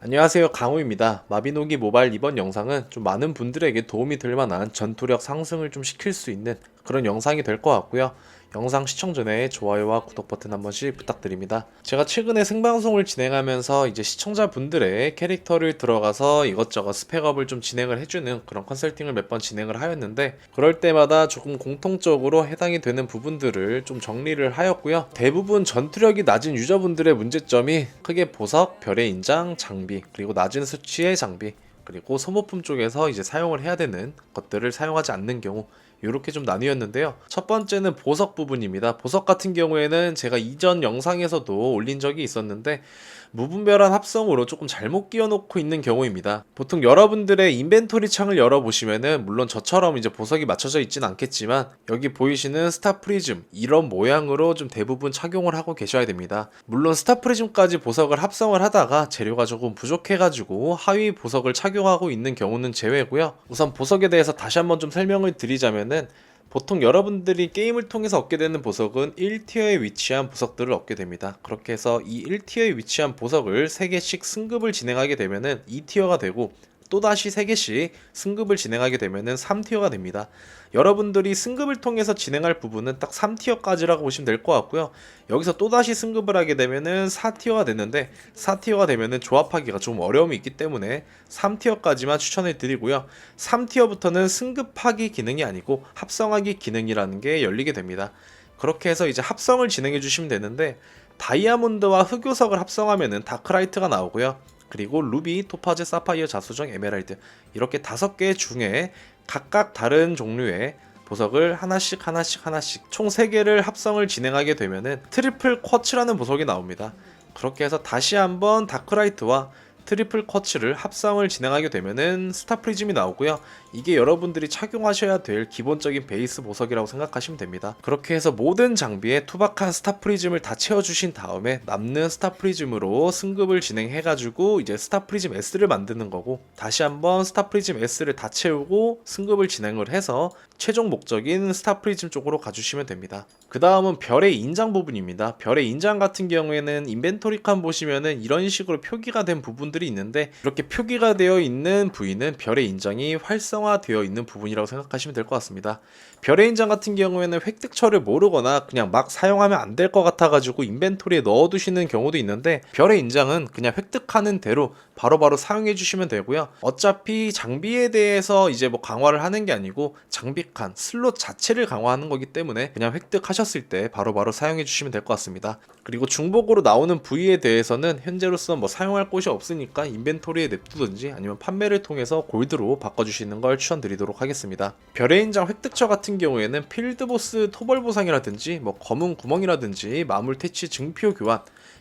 안녕하세요 강호입니다. 마비노기 모바일 이번 영상은 좀 많은 분들에게 도움이 될 만한 전투력 상승을 좀 시킬 수 있는 그런 영상이 될 것 같고요 영상 시청 전에 좋아요와 구독 버튼 한 번씩 부탁드립니다. 제가 최근에 생방송을 진행하면서 이제 시청자분들의 캐릭터를 들어가서 이것저것 스펙업을 좀 진행을 해주는 그런 컨설팅을 몇 번 진행을 하였는데 그럴 때마다 조금 공통적으로 해당이 되는 부분들을 좀 정리를 하였고요. 대부분 전투력이 낮은 유저분들의 문제점이 크게 보석, 별의 인장, 장비 그리고 낮은 수치의 장비 그리고 소모품 쪽에서 이제 사용을 해야 되는 것들을 사용하지 않는 경우 이렇게 좀 나뉘었는데요. 첫 번째는 보석 부분입니다. 보석 같은 경우에는 제가 이전 영상에서도 올린 적이 있었는데 무분별한 합성으로 조금 잘못 끼워놓고 있는 경우입니다. 보통 여러분들의 인벤토리 창을 열어보시면은 물론 저처럼 이제 보석이 맞춰져 있진 않겠지만 여기 보이시는 스타 프리즘 이런 모양으로 좀 대부분 착용을 하고 계셔야 됩니다. 물론 스타 프리즘까지 보석을 합성을 하다가 재료가 조금 부족해가지고 하위 보석을 착용하고 있는 경우는 제외고요. 우선 보석에 대해서 다시 한번 좀 설명을 드리자면 은 보통 여러분들이 게임을 통해서 얻게 되는 보석은 1티어에 위치한 보석들을 얻게 됩니다. 그렇게 해서 이 1티어에 위치한 보석을 3개씩 승급을 진행하게 되면은 2티어가 되고 또다시 3개씩 승급을 진행하게 되면은 3티어가 됩니다. 여러분들이 승급을 통해서 진행할 부분은 딱 3티어까지라고 보시면 될 것 같고요. 여기서 또다시 승급을 하게 되면은 4티어가 되는데 4티어가 되면은 조합하기가 좀 어려움이 있기 때문에 3티어까지만 추천을 드리고요. 3티어부터는 승급하기 기능이 아니고 합성하기 기능이라는 게 열리게 됩니다. 그렇게 해서 이제 합성을 진행해 주시면 되는데 다이아몬드와 흑요석을 합성하면은 다크라이트가 나오고요. 그리고 루비, 토파즈, 사파이어, 자수정, 에메랄드 이렇게 다섯 개 중에 각각 다른 종류의 보석을 하나씩 하나씩 하나씩 총 3개를 합성을 진행하게 되면은 트리플 쿼츠라는 보석이 나옵니다. 그렇게 해서 다시 한번 다크라이트와 트리플 쿼츠를 합성을 진행하게 되면은 스타 프리즘이 나오고요. 이게 여러분들이 착용하셔야 될 기본적인 베이스 보석이라고 생각하시면 됩니다. 그렇게 해서 모든 장비에 투박한 스타 프리즘을 다 채워주신 다음에 남는 스타 프리즘으로 승급을 진행해가지고 이제 스타 프리즘 S를 만드는 거고 다시 한번 스타 프리즘 S를 다 채우고 승급을 진행을 해서 최종 목적인 스타 프리즘 쪽으로 가주시면 됩니다. 그 다음은 별의 인장 부분입니다. 별의 인장 같은 경우에는 인벤토리 칸 보시면은 이런 식으로 표기가 된 부분들 이 있는데 이렇게 표기가 되어 있는 부위는 별의 인장이 활성화되어 있는 부분이라고 생각하시면 될 것 같습니다. 별의 인장 같은 경우에는 획득처를 모르거나 그냥 막 사용하면 안 될 것 같아가지고 인벤토리에 넣어두시는 경우도 있는데 별의 인장은 그냥 획득하는 대로 바로바로 사용해 주시면 되고요. 어차피 장비에 대해서 이제 뭐 강화를 하는 게 아니고 장비 칸, 슬롯 자체를 강화하는 거기 때문에 그냥 획득하셨을 때 바로바로 사용해 주시면 될 것 같습니다. 그리고 중복으로 나오는 부위에 대해서는 현재로서 뭐 사용할 곳이 없으니까 인벤토리에 냅두든지 아니면 판매를 통해서 골드로 바꿔주시는 걸 추천드리도록 하겠습니다. 별의 인장 획득처 같은 경우에는 필드보스 토벌 보상이라든지 뭐 검은 구멍이라든지 마물 퇴치 증표 교환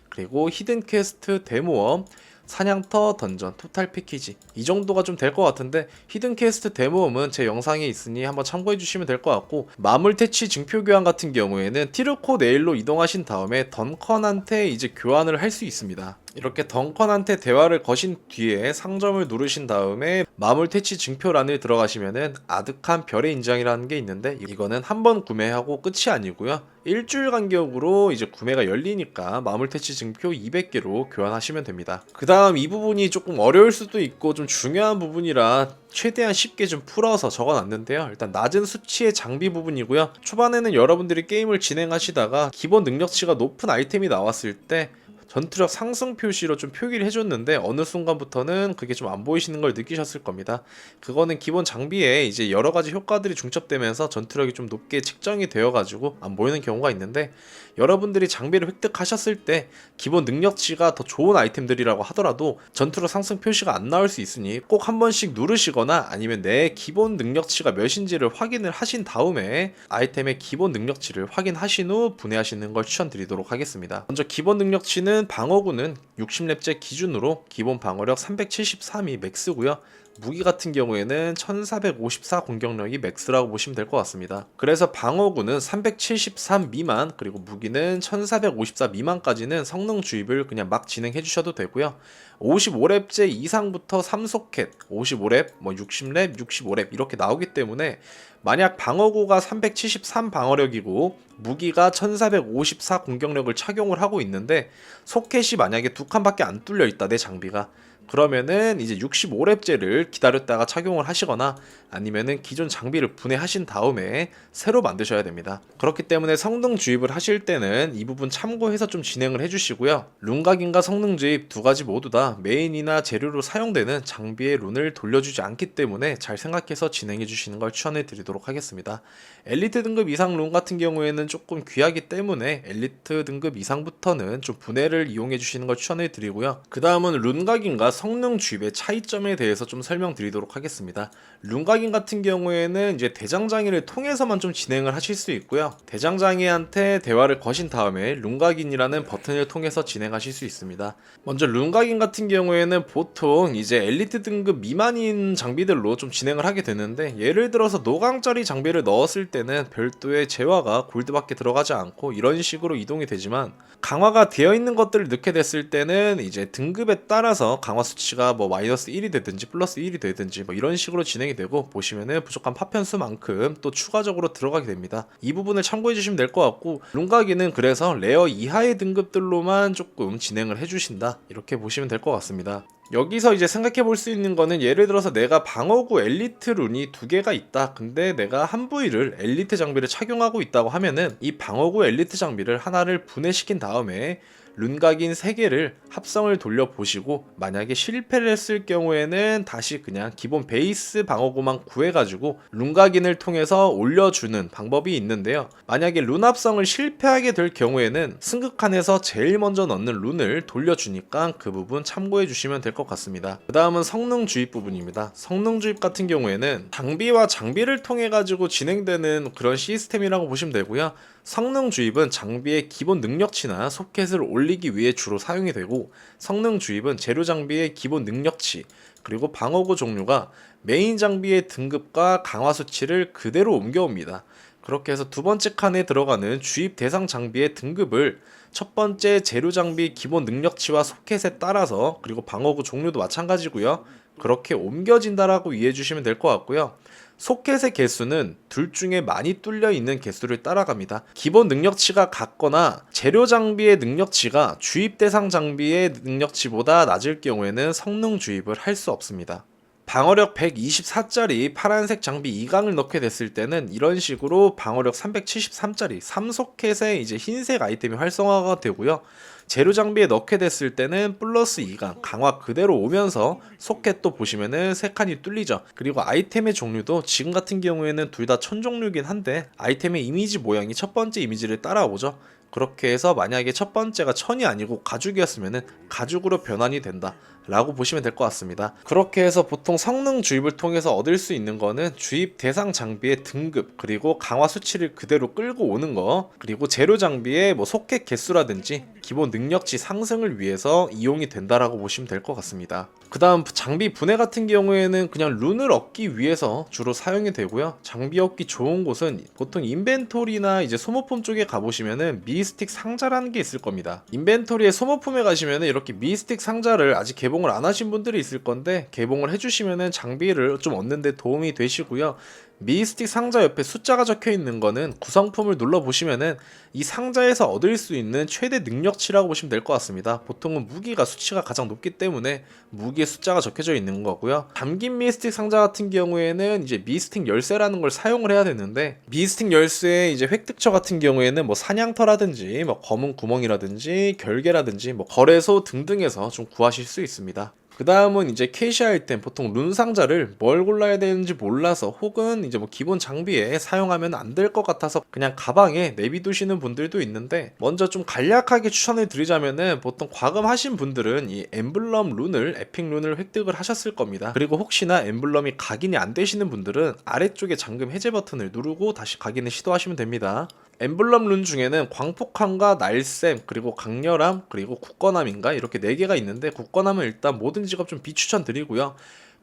그리고 히든 퀘스트 데모엄 사냥터 던전 토탈 패키지 이 정도가 좀 될 것 같은데 히든 퀘스트 데모음은 제 영상에 있으니 한번 참고해 주시면 될 것 같고 마물 퇴치 증표 교환 같은 경우에는 티르코 네일로 이동하신 다음에 던컨한테 이제 교환을 할 수 있습니다. 이렇게 덩컨한테 대화를 거신 뒤에 상점을 누르신 다음에 마물 퇴치 증표란을 들어가시면은 아득한 별의 인장이라는 게 있는데 이거는 한 번 구매하고 끝이 아니고요. 일주일 간격으로 이제 구매가 열리니까 마물 퇴치 증표 200개로 교환하시면 됩니다. 그 다음 이 부분이 조금 어려울 수도 있고 좀 중요한 부분이라 최대한 쉽게 좀 풀어서 적어놨는데요. 일단 낮은 수치의 장비 부분이고요. 초반에는 여러분들이 게임을 진행하시다가 기본 능력치가 높은 아이템이 나왔을 때 전투력 상승 표시로 좀 표기를 해줬는데 어느 순간부터는 그게 좀 안 보이시는 걸 느끼셨을 겁니다. 그거는 기본 장비에 이제 여러 가지 효과들이 중첩되면서 전투력이 좀 높게 측정이 되어가지고 안 보이는 경우가 있는데 여러분들이 장비를 획득하셨을 때 기본 능력치가 더 좋은 아이템들이라고 하더라도 전투력 상승 표시가 안 나올 수 있으니 꼭 한 번씩 누르시거나 아니면 내 기본 능력치가 몇인지를 확인을 하신 다음에 아이템의 기본 능력치를 확인하신 후 분해하시는 걸 추천드리도록 하겠습니다. 먼저 기본 능력치는 방어구는 60렙제 기준으로 기본 방어력 373이 맥스고요. 무기 같은 경우에는 1454 공격력이 맥스라고 보시면 될 것 같습니다. 그래서 방어구는 373 미만 그리고 무기는 1454 미만까지는 성능 주입을 그냥 막 진행해 주셔도 되고요. 55렙제 이상부터 3소켓, 55렙, 뭐 60렙, 65렙 이렇게 나오기 때문에 만약 방어구가 373 방어력이고 무기가 1454 공격력을 착용을 하고 있는데 소켓이 만약에 두 칸밖에 안 뚫려 있다 내 장비가 그러면은 이제 65렙제를 기다렸다가 착용을 하시거나 아니면은 기존 장비를 분해하신 다음에 새로 만드셔야 됩니다. 그렇기 때문에 성능 주입을 하실 때는 이 부분 참고해서 좀 진행을 해주시고요. 룬각인과 성능 주입 두 가지 모두 다 메인이나 재료로 사용되는 장비의 룬을 돌려주지 않기 때문에 잘 생각해서 진행해 주시는 걸 추천해 드리도록 하겠습니다. 엘리트 등급 이상 룬 같은 경우에는 조금 귀하기 때문에 엘리트 등급 이상부터는 좀 분해를 이용해 주시는 걸 추천해 드리고요. 그 다음은 룬각인과 성능 주입의 차이점에 대해서 좀 설명드리도록 하겠습니다. 룬각인 같은 경우에는 이제 대장장이를 통해서만 좀 진행을 하실 수 있고요. 대장장이한테 대화를 거신 다음에 룬각인이라는 버튼을 통해서 진행하실 수 있습니다. 먼저 룬각인 같은 경우에는 보통 이제 엘리트 등급 미만인 장비들로 좀 진행을 하게 되는데 예를 들어서 노강짜리 장비를 넣었을 때는 별도의 재화가 골드밖에 들어가지 않고 이런 식으로 이동이 되지만 강화가 되어 있는 것들을 넣게 됐을 때는 이제 등급에 따라서 강화 수치가 뭐 마이너스 1이 되든지 플러스 1이 되든지 뭐 이런 식으로 진행이 되고 보시면은 부족한 파편수만큼 또 추가적으로 들어가게 됩니다. 이 부분을 참고해 주시면 될 것 같고 룬가기는 그래서 레어 이하의 등급들로만 조금 진행을 해주신다 이렇게 보시면 될 것 같습니다. 여기서 이제 생각해 볼 수 있는 거는 예를 들어서 내가 방어구 엘리트 룬이 두 개가 있다. 근데 내가 한 부위를 엘리트 장비를 착용하고 있다고 하면은 이 방어구 엘리트 장비를 하나를 분해시킨 다음에 룬각인 3개를 합성을 돌려보시고 만약에 실패를 했을 경우에는 다시 그냥 기본 베이스 방어구만 구해가지고 룬각인을 통해서 올려주는 방법이 있는데요. 만약에 룬 합성을 실패하게 될 경우에는 승극칸에서 제일 먼저 넣는 룬을 돌려주니까 그 부분 참고해 주시면 될것 같습니다. 그 다음은 성능 주입 부분입니다. 성능 주입 같은 경우에는 장비와 장비를 통해 가지고 진행되는 그런 시스템이라고 보시면 되고요. 성능 주입은 장비의 기본 능력치나 소켓을 올리기 위해 주로 사용이 되고 성능 주입은 재료 장비의 기본 능력치 그리고 방어구 종류가 메인 장비의 등급과 강화 수치를 그대로 옮겨옵니다. 그렇게 해서 두 번째 칸에 들어가는 주입 대상 장비의 등급을 첫 번째 재료 장비 기본 능력치와 소켓에 따라서 그리고 방어구 종류도 마찬가지고요. 그렇게 옮겨진다라고 이해해 주시면 될 것 같고요. 소켓의 개수는 둘 중에 많이 뚫려 있는 개수를 따라갑니다. 기본 능력치가 같거나 재료 장비의 능력치가 주입 대상 장비의 능력치보다 낮을 경우에는 성능 주입을 할 수 없습니다. 방어력 124짜리 파란색 장비 2강을 넣게 됐을 때는 이런 식으로 방어력 373짜리 3소켓의 이제 흰색 아이템이 활성화가 되고요. 재료 장비에 넣게 됐을 때는 플러스 2강 강화 그대로 오면서 소켓도 보시면은 세 칸이 뚫리죠. 그리고 아이템의 종류도 지금 같은 경우에는 둘 다 천종류긴 한데 아이템의 이미지 모양이 첫 번째 이미지를 따라오죠. 그렇게 해서 만약에 첫 번째가 천이 아니고 가죽이었으면은 가죽으로 변환이 된다. 라고 보시면 될 것 같습니다. 그렇게 해서 보통 성능 주입을 통해서 얻을 수 있는 거는 주입 대상 장비의 등급 그리고 강화 수치를 그대로 끌고 오는 거 그리고 재료 장비의 뭐 소켓 개수라든지 기본 능력치 상승을 위해서 이용이 된다라고 보시면 될 것 같습니다. 그 다음 장비 분해 같은 경우에는 그냥 룬을 얻기 위해서 주로 사용이 되고요. 장비 얻기 좋은 곳은 보통 인벤토리나 이제 소모품 쪽에 가보시면은 미스틱 상자라는 게 있을 겁니다. 인벤토리에 소모품에 가시면은 이렇게 미스틱 상자를 아직 개봉을 안 하신 분들이 있을 건데 개봉을 해주시면은 장비를 좀 얻는데 도움이 되시고요. 미스틱 상자 옆에 숫자가 적혀 있는 거는 구성품을 눌러 보시면은 이 상자에서 얻을 수 있는 최대 능력치라고 보시면 될 것 같습니다. 보통은 무기가 수치가 가장 높기 때문에 무기의 숫자가 적혀져 있는 거고요. 담긴 미스틱 상자 같은 경우에는 이제 미스틱 열쇠라는 걸 사용을 해야 되는데 미스틱 열쇠의 이제 획득처 같은 경우에는 뭐 사냥터라든지 뭐 검은 구멍이라든지 결계라든지 뭐 거래소 등등에서 좀 구하실 수 있습니다. 그 다음은 이제 캐시 아이템 보통 룬 상자를 뭘 골라야 되는지 몰라서 혹은 이제 뭐 기본 장비에 사용하면 안 될 것 같아서 그냥 가방에 내비두시는 분들도 있는데 먼저 좀 간략하게 추천을 드리자면은 보통 과금하신 분들은 이 엠블럼 룬을 에픽 룬을 획득을 하셨을 겁니다. 그리고 혹시나 엠블럼이 각인이 안 되시는 분들은 아래쪽에 잠금 해제 버튼을 누르고 다시 각인을 시도하시면 됩니다. 엠블럼 룬 중에는 광폭함과 날쌘 그리고 강렬함 그리고 굳건함인가 이렇게 네 개가 있는데 굳건함은 일단 모든 직업 좀 비추천 드리고요.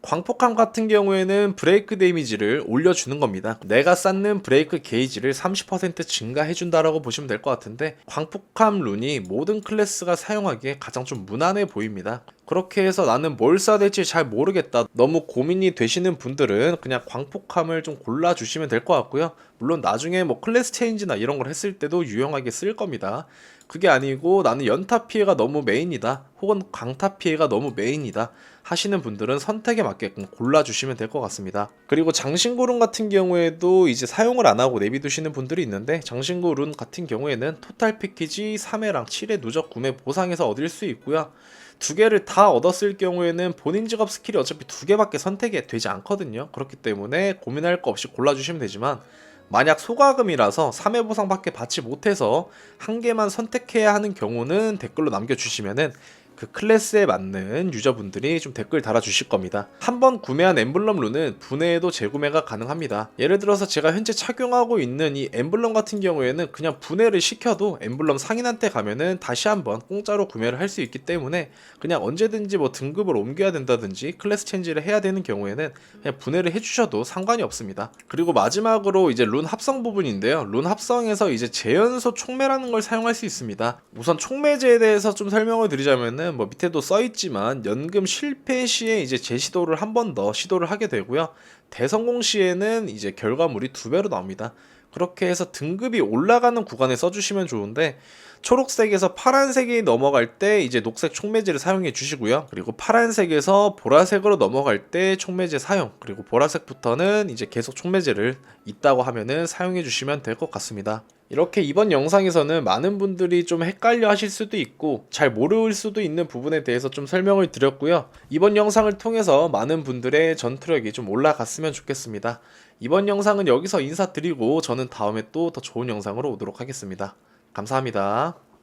광폭함 같은 경우에는 브레이크 데미지를 올려주는 겁니다. 내가 쌓는 브레이크 게이지를 30% 증가해준다라고 보시면 될 것 같은데 광폭함 룬이 모든 클래스가 사용하기에 가장 좀 무난해 보입니다. 그렇게 해서 나는 뭘 써야 될지 잘 모르겠다. 너무 고민이 되시는 분들은 그냥 광폭함을 좀 골라주시면 될 것 같고요. 물론 나중에 뭐 클래스 체인지나 이런 걸 했을 때도 유용하게 쓸 겁니다. 그게 아니고 나는 연타 피해가 너무 메인이다. 혹은 강타 피해가 너무 메인이다. 하시는 분들은 선택에 맞게끔 골라주시면 될 것 같습니다. 그리고 장신구 룬 같은 경우에도 이제 사용을 안 하고 내비두시는 분들이 있는데 장신구 룬 같은 경우에는 토탈 패키지 3회랑 7회 누적 구매 보상에서 얻을 수 있고요. 두 개를 다 얻었을 경우에는 본인 직업 스킬이 어차피 두 개밖에 선택이 되지 않거든요. 그렇기 때문에 고민할 거 없이 골라주시면 되지만 만약 소가금이라서 3회 보상밖에 받지 못해서 한 개만 선택해야 하는 경우는 댓글로 남겨주시면은 그 클래스에 맞는 유저분들이 좀 댓글 달아주실 겁니다. 한번 구매한 엠블럼 룬은 분해에도 재구매가 가능합니다. 예를 들어서 제가 현재 착용하고 있는 이 엠블럼 같은 경우에는 그냥 분해를 시켜도 엠블럼 상인한테 가면은 다시 한번 공짜로 구매를 할 수 있기 때문에 그냥 언제든지 뭐 등급을 옮겨야 된다든지 클래스 체인지를 해야 되는 경우에는 그냥 분해를 해주셔도 상관이 없습니다. 그리고 마지막으로 이제 룬 합성 부분인데요. 룬 합성에서 이제 재연소 촉매라는 걸 사용할 수 있습니다. 우선 촉매제에 대해서 좀 설명을 드리자 면은 뭐 밑에도 써 있지만 연금 실패 시에 이제 재시도를 한 번 더 시도를 하게 되고요. 대성공 시에는 이제 결과물이 두 배로 나옵니다. 그렇게 해서 등급이 올라가는 구간에 써주시면 좋은데 초록색에서 파란색이 넘어갈 때 이제 녹색 촉매제를 사용해 주시고요. 그리고 파란색에서 보라색으로 넘어갈 때 촉매제 사용, 그리고 보라색부터는 이제 계속 촉매제를 있다고 하면은 사용해 주시면 될 것 같습니다. 이렇게 이번 영상에서는 많은 분들이 좀 헷갈려 하실 수도 있고 잘 모를 수도 있는 부분에 대해서 좀 설명을 드렸고요. 이번 영상을 통해서 많은 분들의 전투력이 좀 올라갔으면 좋겠습니다. 이번 영상은 여기서 인사드리고 저는 다음에 또 더 좋은 영상으로 오도록 하겠습니다. 감사합니다.